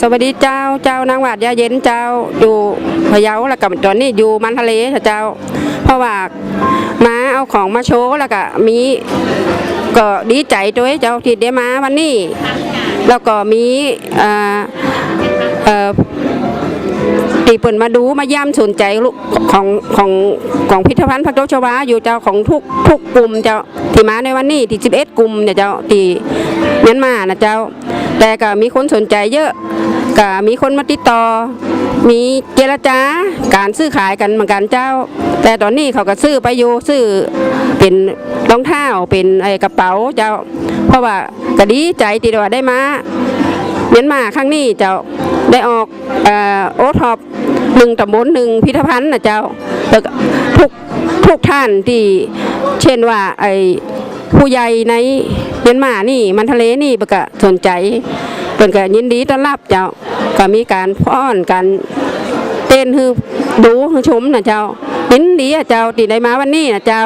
สวัสดีเจ้าเจ้านางหวาดยาเย็นเจ้าอยู่พะเยาแล้วกับตอนนี้อยู่มันทะเลเจ้า เพราะว่ามาเอาของมาโชว์แล้วก็มีก็ดีใจด้วยเจ้าที่ได้มาวันนี้ แล้วก็มีเอ่อเอ่อตีเปิ่นมาดูมาย่ำสนใจลูกของของของพิพิธภัณฑ์พระโตชวาอยู่เจ้าของทุกทุกกลุ่มเจ้าที่มาในวันนี้ที่11กลุ่มเนี่ยเจ้าที่เมียนมานะเจ้า แต่ก็มีคนสนใจเยอะก็มีคนมาติดต่อ มีเจรจาการซื้อขายกันเหมือนกันเจ้า แต่ตอนนี้เขาก็ซื้อไปอยู่ซื้อเป็นรองเท้าเป็นไอ้กระเป๋าเจ้า เพราะว่าก็ดีใจที่ว่าได้มาเมียนมาครั้งนี้เจ้าได้ออกอโอท็อปหนึ่งตำบลหนึ่งพิพิธภัณฑ์นะเจ้าแล้วก็ทุกทุกท่านที่เช่นว่าไอ ผู้ใหญ่ในเมียนมานี่มันทะเลนี่เปนก็สนใจเป็นก็ยินดีต้อนรับเจ้าก็มีการพ้อนการเต้นฮือดูฮือชมนะเจ้ายินดีอะเจ้าติดได้มาวันนี้นะเจ้า